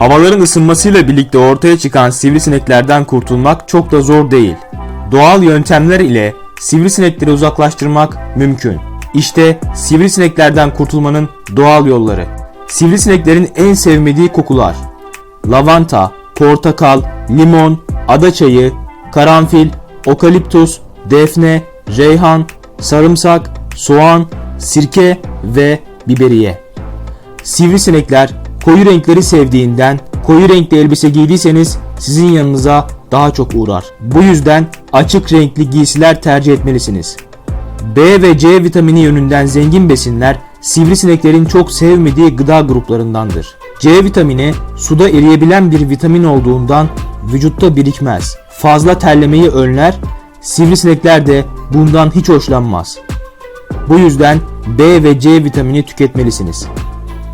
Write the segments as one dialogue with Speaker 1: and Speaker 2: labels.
Speaker 1: Havaların ısınmasıyla birlikte ortaya çıkan sivrisineklerden kurtulmak çok da zor değil. Doğal yöntemler ile sivrisinekleri uzaklaştırmak mümkün. İşte sivrisineklerden kurtulmanın doğal yolları. Sivrisineklerin en sevmediği kokular. Lavanta, portakal, limon, adaçayı, karanfil, okaliptus, defne, reyhan, sarımsak, soğan, sirke ve biberiye. Sivrisinekler koyu renkleri sevdiğinden koyu renkli elbise giydiyseniz sizin yanınıza daha çok uğrar. Bu yüzden açık renkli giysiler tercih etmelisiniz. B ve C vitamini yönünden zengin besinler sivrisineklerin çok sevmediği gıda gruplarındandır. C vitamini suda eriyebilen bir vitamin olduğundan vücutta birikmez. Fazla terlemeyi önler, sivrisinekler de bundan hiç hoşlanmaz. Bu yüzden B ve C vitamini tüketmelisiniz.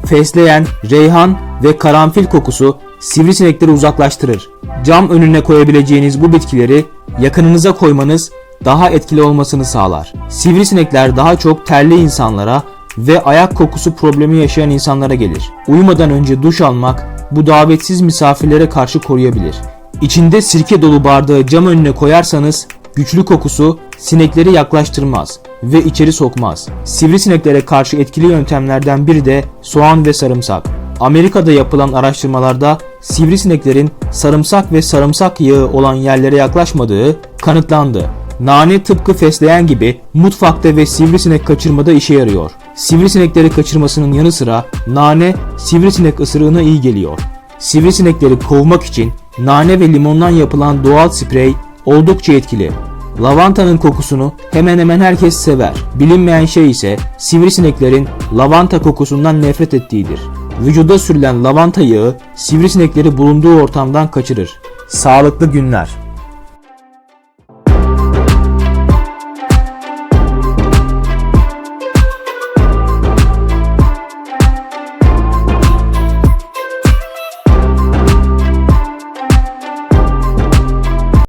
Speaker 1: Fesleğen, reyhan ve karanfil kokusu sivrisinekleri uzaklaştırır. Cam önüne koyabileceğiniz bu bitkileri yakınınıza koymanız daha etkili olmasını sağlar. Sivrisinekler daha çok terli insanlara ve ayak kokusu problemi yaşayan insanlara gelir. Uyumadan önce duş almak bu davetsiz misafirlere karşı koruyabilir. İçinde sirke dolu bardağı cam önüne koyarsanız güçlü kokusu sinekleri yaklaştırmaz ve içeri sokmaz. Sivrisineklere karşı etkili yöntemlerden biri de soğan ve sarımsak. Amerika'da yapılan araştırmalarda sivrisineklerin sarımsak ve sarımsak yağı olan yerlere yaklaşmadığı kanıtlandı. Nane tıpkı fesleğen gibi mutfakta ve sivrisinek kaçırmada işe yarıyor. Sivrisinekleri kaçırmasının yanı sıra nane sivrisinek ısırığına iyi geliyor. Sivrisinekleri kovmak için nane ve limondan yapılan doğal sprey oldukça etkili. Lavantanın kokusunu hemen hemen herkes sever. Bilinmeyen şey ise sivrisineklerin lavanta kokusundan nefret ettiğidir. Vücuda sürülen lavanta yağı sivrisinekleri bulunduğu ortamdan kaçırır. Sağlıklı günler.